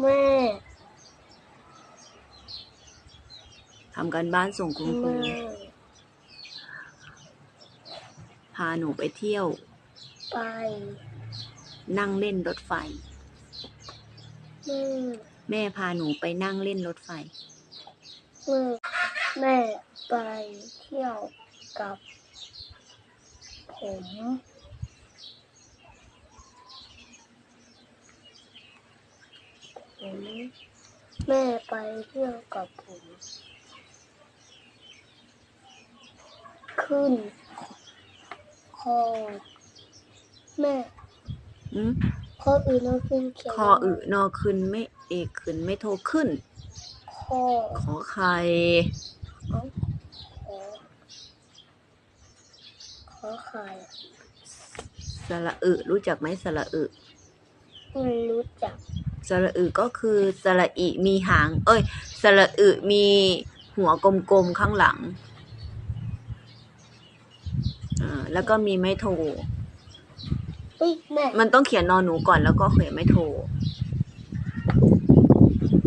แม่ทำการบ้านส่งคุณครูแม่พาหนูไปเที่ยว ไปนั่งเล่นรถไฟ แม่แม่พาหนูไปนั่งเล่นรถไฟ แม่แม่ไปเที่ยวกับผม ผม แม่ไปเที่ยวกับผม ขึ้นคอแม่อืมข้ออื่นเราขึ้นเขียนคออึนอขึ้นไม่เอกขึ้นไม่โทรขึ้นข้อขอไข่เอ้าขอขอไข่สระอึรู้จักไหมสระอึไม่รู้จัก สระอึก็คือสระอิมีหาง เอ้ยสระอึมีหัวกลมๆข้างหลังอ่าแล้วก็มีไม้โทเฮ้ยแม่มันต้องเขียนนอนหนูก่อนแล้วก็เขียนไม้โท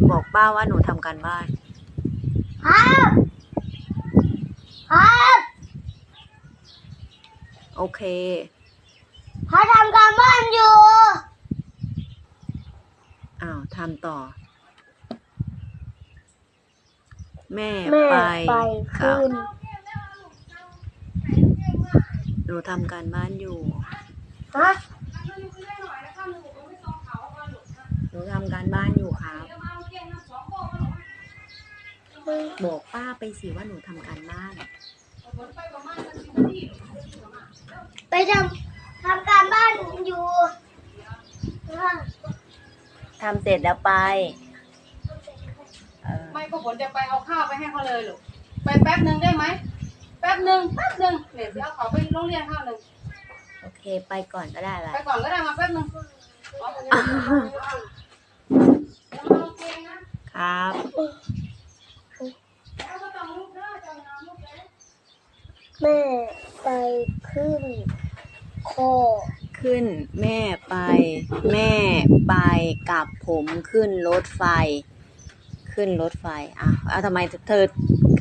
บอกป้าว่าหนูทำการบ้านครับครับโอเคเขาทำการบ้านอยู่ อ้าวทำต่อ แม่แม่ไปไปกับขึ้นหนูทำการบ้านอยู่ ฮะ หนูทำการบ้านอยู่ครับ บอกป้าไปสิว่าหนูทำการบ้าน ไปทำทำการบ้านอยู่ฮะทำเสร็จแล้วไป เออไม่ก็ฝนจะไปเอาข้าวไปให้เขาเลยลูกไปแป๊บหนึ่งได้ไหมแป๊บหนึ่งแป๊บหนึ่งเดี๋ยวจะเอาเขาไปโรงเรียนข้าวหนึ่งโอเค ไปก่อนก็ได้ละไปก่อนก็ได้มาแป๊บหนึ่งเอาไปเลยเอามาเอาเกงนะครับแล้วก็ต้องลุกเด้อจะนอนลุกเลยแม่ไปขึ้นคอขึ้น แม่ไป แม่ไปกับผมขึ้นรถไฟ ขึ้นรถไฟอะเอาทำไมเธอ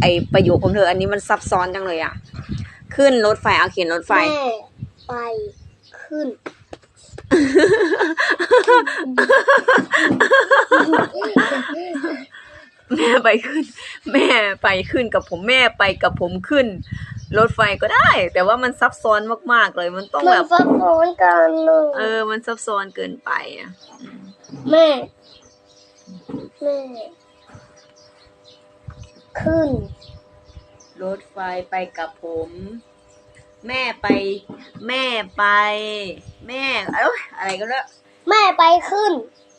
ไอประโยคของเธอ อันนี้มันซับซ้อนจังเลยอะ ขึ้นรถไฟเอาเขียนรถไฟ แม่ไปขึ้น แม่ไปขึ้น แม่ไปขึ้นกับผมแม่ไปกับผมขึ้น รถไฟก็ได้ แต่ว่ามันซับซ้อนมากๆเลย มันต้องมัแบนบซับซ้อนกันหนึ่งเออมันซับซ้อนเกินไปอะ แม่ แม่ ขึ้น รถไฟไปกับผม แม่ไป แม่ไป แม่เอ้ยอะไรก็แล้วแม่ไปขึ้น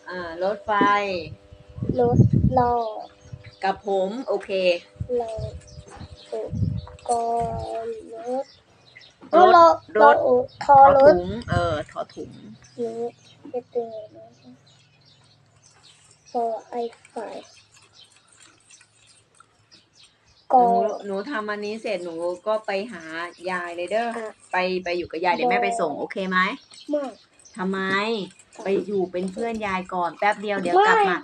อ่ารถไฟ รถรอกับผม โอเครออุปกรณ์รถรถรถรถอุทถออรถถุงเออถอถุงรถไปเตือนนะฟอไอไฟ หกนูอหนูทำอันนี้เสร็จหนูก็ไปหายายเลยเด้ออะ ไปไปอยู่กับยายเดี๋ยวแม่ไปส่งโอเคไหมไม่ทำไม ไปอยู่เป็นเพื่อนยายก่อนแป๊บเดียวเดี๋ยวกลับมา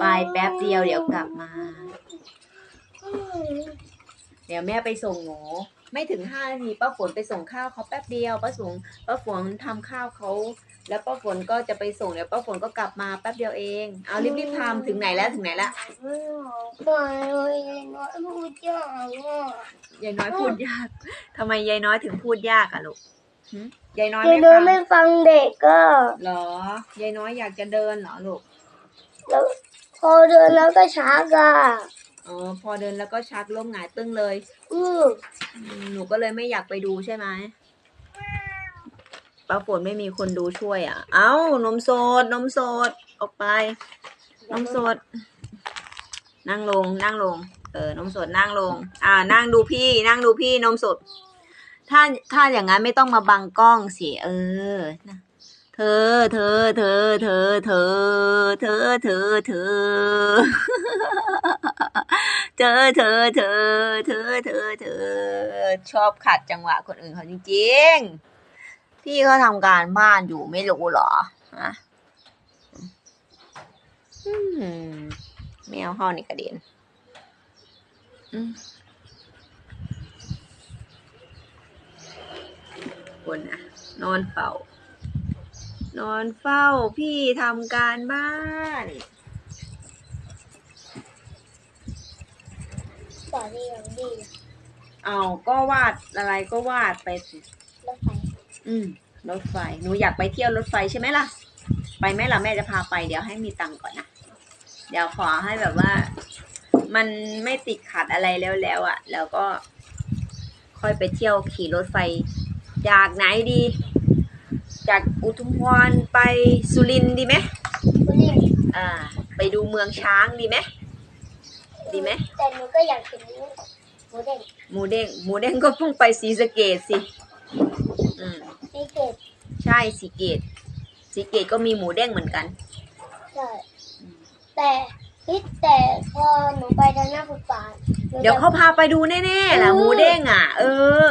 ไปแป๊บเดียวเดี๋ยวกลับมา เดี๋ยวแม่ไปส่งหนู ไม่ถึงห้านาทีป้าฝนไปส่งข้าวเขาแป๊บเดียวป้าฝนป้าฝนทำข้าวเขาแล้วป้าฝนก็จะไปส่งเดี๋ยวป้าฝนก็กลับมาแป๊บเดียวเอง เอารีบๆทำถึงไหนแล้วถึงไหนแล้วไปเลยน้อยพูดยากอะยายน้อยพูดยากทำไมยายน้อยถึงพูดยากอะลูกหึยายน้อยเดี๋ยไม่วฟังไม่ฟังเด็กก็ เหรอยายน้อยอยากจะเดินเหรอลูกแล้วพอเดินแล้วก็ช้าก่ะ อ๋อพอเดินแล้วก็ชักล้มหงายตึ้งเลยอืมอืมหนูก็เลยไม่อยากไปดูใช่ไหมป้าฝนไม่มีคนดูช่วยอะ เอ้านมสดนมสดออกไปนมสด นั่งลงนั่งลง เออนมสดนั่งลง อ่า นั่งดูพี่ นั่งดูพี่นมสด ถ้าถ้าอย่างนั้นไม่ต้องมาบังกล้องสิเออนะเธอ เธอ เธอ เธอ เธอ เธอ เธอ เธอ เธอเธอเธอเธอเธอเธอชอบขัดจังหวะคนอื่นเขาจริงๆ พี่เขาทำการบ้านอยู่ไม่รู้หรอฮะอืมแมวห้อนี่กระเด็นอืมคนนะนอนเฝ้า นอนเฝ้าพี่ทำการบ้าน ต่อดีอย่างดีเอาก็วาดอะไรก็วาดไปสิ รถไฟอืม รถไฟ หนูอยากไปเที่ยวรถไฟใช่ไหมล่ะ ไปไหมล่ะแม่จะพาไปเดี๋ยวให้มีตังค์ก่อนนะ เดี๋ยวขอให้แบบว่า มันไม่ติดขัดอะไรแล้วแล้วอะ่ะ แล้วก็ ค่อยไปเที่ยวขี่รถไฟ จากไหนดี จากอุทุมพรไปสุรินทร์ดีไหม คุณนี่อ่า ไปดูเมืองช้างดีไหม ดีไหมแต่หนูก็อยากกินหมูเด้งหมูเด้งหมูเด้งก็ต้องไปสีสะเกตสิอืมซีเกตใช่สีเกตสีเกตก็มีหมูเด้งเหมือนกันใช่แต่คิดแต่พอหนูไปทางหน้าฟุตบาทหนูจะเดี๋ยวเขาพาไปดูแน่ๆแหละหมูเด้งอะ เออ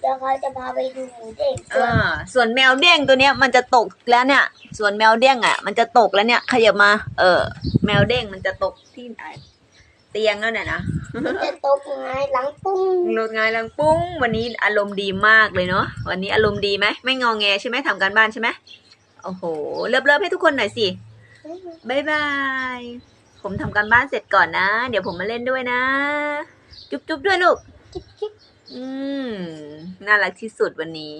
เดี๋ยวเขาจะพาไปดูหมูเด้งเออ ส่วนแมวเด้งตัวเนี้ยมันจะตกแล้วเนี่ย ส่วนแมวเด้งอะ มันจะตกแล้วเนี่ยขยับมา เออ แมวเด้งมันจะตกที่ไหน เตียงแล้วเนี่ยนะมันจะตกไงายหลังปุ้งรถไงลังปุ้ง วันนี้อารมณ์ดีมากเลยเนาะวันนี้อารมณ์ดีไหมไม่งอแงใช่ไหมทำการบ้านใช่ไหมโอ้โหเลิฟเลิฟให้ทุกคนหน่อยสิบายบายผมทำการบ้านเสร็จก่อนนะ เดี๋ยวผมมาเล่นด้วยนะ จุ๊บจุ๊บด้วยลูกจิ๊บจิ๊บอืม น่ารักที่สุดวันนี้